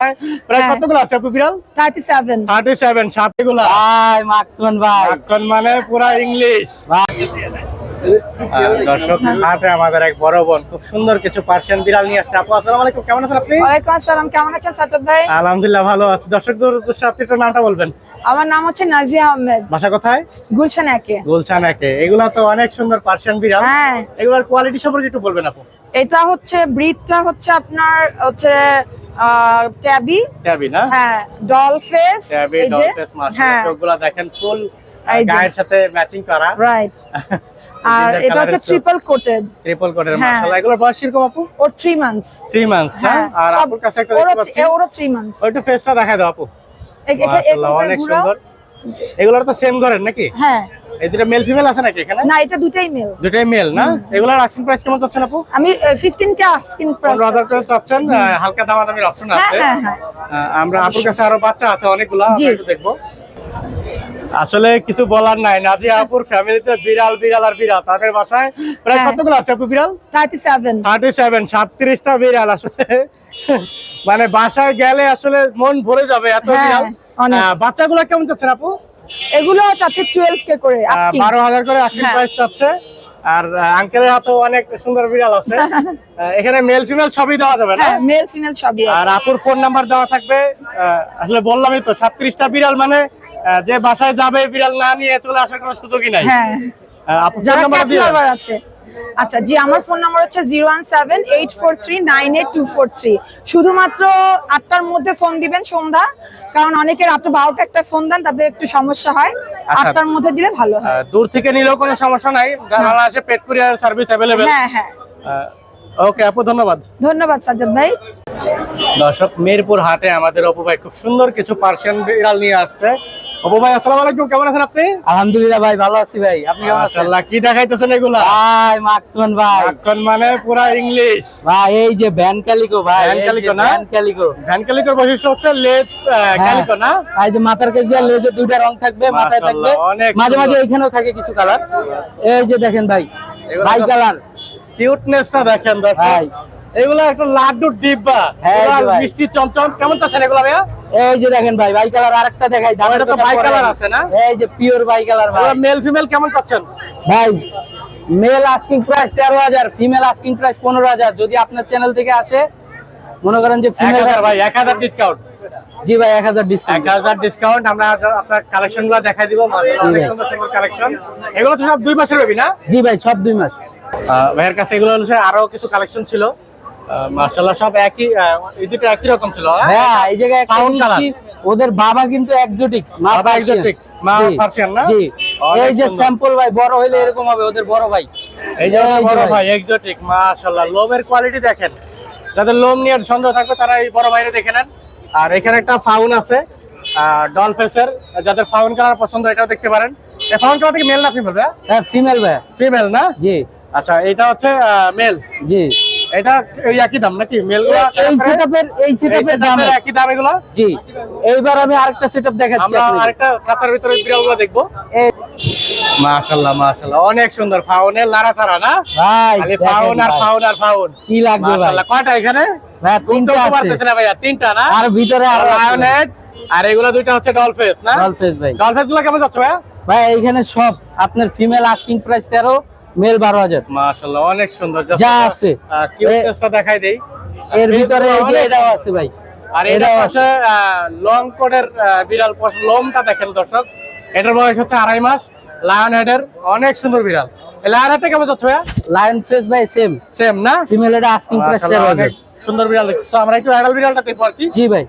প্রায় হ্যাঁ। কতগুলো আছে আপু বিড়াল? থার্টি সেভেন থার্টি সেভেন সাথে গুলো ভাই মাখন ভাই। এখন মানে পুরা ইংলিশ। দর্শক হাটে আমাদের এক বড় বোন খুব সুন্দর কিছু পার্সিয়ান বিড়াল নিয়ে আসছে। আপু আসসালামু আলাইকুম কেমন আছেন আপনি? ওয়ালাইকুম আসসালাম কেমন আছেন সাজ্জাদ ভাই? আলহামদুলিল্লাহ ভালো আছি। দর্শকদের উদ্দেশ্যে আপনি একটু নামটা বলবেন। আমার নাম হচ্ছে নাজিয়া আহমেদ। ভাষা কোথায়? গুলশান একে। গুলশান একে। এগুলা তো অনেক সুন্দর পার্সিয়ান বিড়াল। হ্যাঁ। এগুলার কোয়ালিটি সম্পর্কে একটু বলবেন আপু। এটা হচ্ছে ব্রিডটা হচ্ছে আপনার হচ্ছে ট্যাবি? ট্যাবি না? হ্যাঁ ডল ফেস ট্যাবি মাশাআল্লাহ। হ্যাঁ। দেখেন ফুল গায়ের সাথে ম্যাচিং করা। রাইট আর এটা হচ্ছে ট্রিপল কোটেড ট্রিপল হ্যাঁ। মাশাআল্লাহ। এগুলোর বয়স কীরকম আপু? ওর থ্রি মান্থস 3 মান্থস হ্যাঁ। আর আপুর কাছে একটা দেখতে পাচ্ছি। ওরও থ্রি মান্থস ওইটা ফেসটা দেখায় দাও আপু। মাশাআল্লাহ অনেক সুন্দর। এগুলোর তো সেম ঘরের নাকি? হ্যাঁ। এই দুটো মেল ফিমেল আছে নাকি এখানে? না এটা দুটাই মেল দুটাই মেল না? এগুলোর আস্কিং প্রাইস কেমন চাচ্ছেন আপু? আমি ফিফটিন কে আস্কিং হাজার করে চাচ্ছেন আহ, হালকা দামাদামির অপশন হ্যাঁ আছে। হ্যাঁ হ্যাঁ। আমরা আপুর কাছে আরও বাচ্চা আছে অনেকগুলো আমরা একটু দেখব। আসলে কিছু বলার নাই নাজিয়া আপুর ফ্যামিলিতে বিড়াল বিড়াল আর বিড়াল তাদের বাসায় প্রায়। কতগুলো আছে আপু বিড়াল? থার্টি সেভেন থার্টি সেভেন সাতত্রিশটা বিড়াল আসলে। মানে বাসায় গেলে আসলে মন ভরে যাবে এত বিড়াল। বাচ্চাগুলো কেমন চাচ্ছেন আপু? এগুলো চাচ্ছে টুয়েলভ কে করে বারো হাজার করে আশি হ্যাঁ। প্রাইস চাচ্ছে। আর আঙ্কেলের হাতে অনেক সুন্দর বিড়াল আছে। এখানে মেল ফিমেল সবই দেওয়া যাবে না? হ্যাঁ মেল ফিমেল সবই আর আপুর ফোন নাম্বার দেওয়া থাকবে। আসলে বললামই তো সাতত্রিশটা বিড়াল মানে যে বাসায় যাবে বিড়াল না নিয়ে চলে আসার কোনো সুযোগই নাই। হ্যাঁ। আপুর ফোন নাম্বার দিয়ে আছে। আচ্ছা জি আমার ফোন নাম্বার হচ্ছে zero one seven eight four three nine eight two four three শুধুমাত্র আটটার মধ্যে ফোন দিবেন সন্ধ্যা কারণ অনেকে রাত বারোটা একটা ফোন দেন তাদের একটু সমস্যা হয়। আচ্ছা। আটটার মধ্যে দিলে ভালো হয়। দূর থেকে নিলেও কোনো সমস্যা নাই বাংলাদেশে পেট কুরিয়ার সার্ভিস অ্যাভেলেবেল হ্যাঁ হ্যাঁ। ওকে আপু ধন্যবাদ। ধন্যবাদ সাজ্জাদ ভাই। দর্শক মিরপুর হাটে আমাদের অপু ভাই খুব সুন্দর কিছু পার্সিয়ান বিড়াল নিয়ে আসছে। অপু ভাই আসসালামু আলাইকুম কেমন আছেন আপনি? আলহামদুলিল্লাহ ভাই ভালো আছি ভাই। আপনি কেমন আছেন? মাশাআল্লাহ কি দেখাইতেছেন এগুলা? ভাই মাখন ভাই। এখন মানে পুরা ইংলিশ। ভাই এই যে ভ্যান ক্যালিকো ভাই ভ্যান ক্যালিকো না? Van calico. ভ্যান ক্যালিকোর বৈশিষ্ট্য হচ্ছে লেজ হ্যাঁ। ক্যালিকো না? এই যে মাথার দিয়ে লেজে দুইটা রং থাকবে মাথায় থাকবে। মাঝে মাঝে থাকে কিছু কালার। এই যে দেখেন ভাই ভাই কালার। কিউটনেসটা দেখেন ভাই। এগুলো একটা লাড্ডুর ডিব্বা। হ্যাঁ। মিষ্টি চমচম। কেমন এগুলো ভাইয়া? এই যে দেখেন ভাই ভাই কালার আরেকটা দেখাই দামের এটা তো বাই কালার আছে না? এই যে পিওর বাই কালার ভাই। মেল ফিমেল কেমন চাচ্ছেন? ভাই মেল আস্কিং প্রাইস তেরো হাজার ফিমেল আস্কিং প্রাইস পনেরো হাজার। যদি আপনার চ্যানেল থেকে আসে মনে করেন যে ফিমেল ভাই এক হাজার ডিসকাউন্ট জি ভাই এক হাজার এক ডিসকাউন্ট হাজার ডিসকাউন্ট আমরা আপনার কালেকশনগুলো দেখাই দিব কালেকশন এগুলো তো সব দুই মাসের বেবি না? জি ভাই সব দুই মাস। ভাইয়ের কাছে এগুলো আরও কিছু কালেকশন ছিল। মার্শাল্লাহ সব একই এই দুটো একই রকম ছিল হ্যাঁ? হ্যাঁ এই জায়গায় ওদের বাবা কিন্তু একজোটিক মা বাবা মা পার্সিয়ান না? জি। এই যে স্যাম্পল ভাই বড় হইলে এরকম হবে ওদের বড় ভাই। এই যে বড় ভাই। ভাই মাশাআল্লাহ লোমের কোয়ালিটি দেখেন। যাদের লোম নিয়ে সন্দেহ থাকবে তারা এই বড় ভাইরে দেখে নেন। আর এখানে একটা ফাউন আছে ডল ফেসের যাদের ফাউন কালার পছন্দ এটাও দেখতে পারেন। ফাউন কালার থেকে মেল না ফিমেল ভাই? হ্যাঁ ফিমেল ভাই। ফিমেল না? জি। আচ্ছা এটা হচ্ছে মেল। জি। এটা ওই একই দাম নাকি? মেল এই- সেটআপের এই সেটআপের দাম একই দাম এগুলো? জি। এইবার আমি আরেকটা সেটআপ দেখাচ্ছি আমরা আরেকটা খাতার ভিতরে বিড়ালগুলো দেখব। মাশাআল্লাহ মাশাআল্লাহ। অনেক সুন্দর ফাউনের না? ভাই খালি ফাউন আর ফাউন আর ফাউন। কি লাগবে ভাই? কয়টা এখানে? ভাই তিনটা আছে। না ভাইয়া তিনটা না? আর ভিতরে আর আর লায়ন হেড আর এগুলো দুইটা হচ্ছে ডলফেস না? ফেস ভাই। ডলফেসগুলো কেমন যাচ্ছে ভাইয়া? ভাই এইখানে সব আপনার ফিমেল আস্কিং প্রাইস তেরো মেল বারো হাজার। মাশাআল্লাহ অনেক সুন্দর। যা আছে। কিউটনেসটা দেখাই দেই। এর ভিতরে এই যে এটাও আছে ভাই। আর এটা হচ্ছে লং কোটের বিড়াল পশ- লোমটা দেখেন দর্শক। এটার বয়স হচ্ছে আড়াই মাস। লায়ন হেডের অনেক সুন্দর বিড়াল। লায়ন হেডটা কেমন যাচ্ছে লায়ন ফেস ভাই সেম সেম না? ফিমেল এটা আস্কিং প্রাইস অনেক সুন্দর বিড়াল দেখছি আমরা একটু অ্যাডাল বিড়ালটা দেখব আর কি। জি ভাই।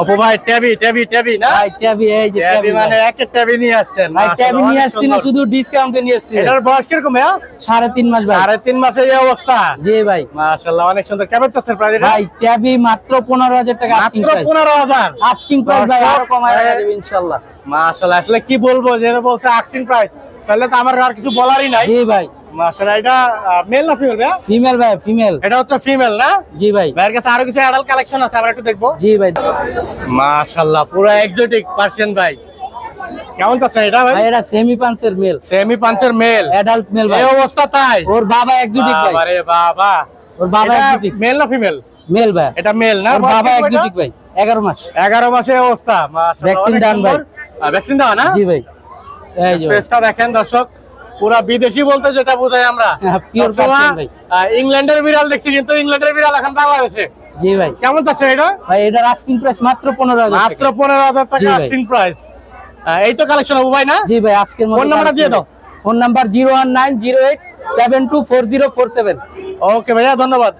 অপু ভাই ট্যাবি ট্যাবি ট্যাবি না? ভাই ট্যাবি এই যে ট্যাবি মানে একের ট্যাবি নিয়ে আসছেন। ভাই ট্যাবি নিয়ে আসছি না। শুধু ডিসকাউন্টে নিয়ে আসছি। এটার বয়স কীরকম ভাইয়া? সাড়ে তিন মাস ভাই। সাড়ে তিন মাসের এই অবস্থা। জি ভাই। মাশাআল্লাহ অনেক সুন্দর। কেমন চাচ্ছেন প্রাইস এটা? ভাই ট্যাবি মাত্র পনেরো হাজার টাকা মাত্র পনেরো হাজার? আস্কিং প্রাইস ভাই আরও কমায় যাবে ইনশাল্লাহ মাশাআল্লাহ আসলে কি বলব যেটা বলছে আস্কিং প্রাইস তাহলে তো আমার আর কিছু বলারই নাই। জি ভাই। মাশাআল্লাহ এটা মেল না ফিমেল ভাইয়া? ফিমেল ভাই ফিমেল এটা হচ্ছে ফিমেল না? জি ভাই। ভাইয়ের কাছে আরও কিছু অ্যাডাল্ট কালেকশন আছে আমরা একটু দেখব। জি ভাই। মাশাআল্লাহ পুরো এক্সোটিক পার্সিয়ান ভাই। কেমন চাচ্ছেন এটা ভাই? ভাই এটা সেমি পাঞ্চের মেল সেমি পাঞ্চের মেল অ্যাডাল্ট মেল ভাই। এই অবস্থা তাই? ওর বাবা এক্সোটিক ভাই। বাবারে বাবা। ওর বাবা এক্সোটিক মেল না ফিমেল মেল ভাই। এটা মেল না? বাবা এক্সোটিক ভাই। এগারো মাস। এগারো মাসে অবস্থা। ভাই। ভ্যাকসিন দেওয়া না? জি ভাই। এই যে ফেসটা দেখেন দর্শক। পুরা বিদেশি বলতে যেটা বোঝাই আমরা। হ্যাঁ। ইংল্যান্ডের বিড়াল দেখছি কিন্তু ইংল্যান্ডের বিড়াল এখন বাংলাদেশে। জি ভাই। কেমন আছে এটা? ভাই এটার আস্কিং প্রাইস মাত্র পনেরো হাজার মাত্র পনেরো হাজার টাকা আস্কিং প্রাইস এই তো কালেকশন হব ভাই না? জি ভাই আজকের ফোন নাম্বারটা দিয়ে দাও। Phone number zero one nine zero eight seven two four zero four seven okay ভাইয়া ধন্যবাদ।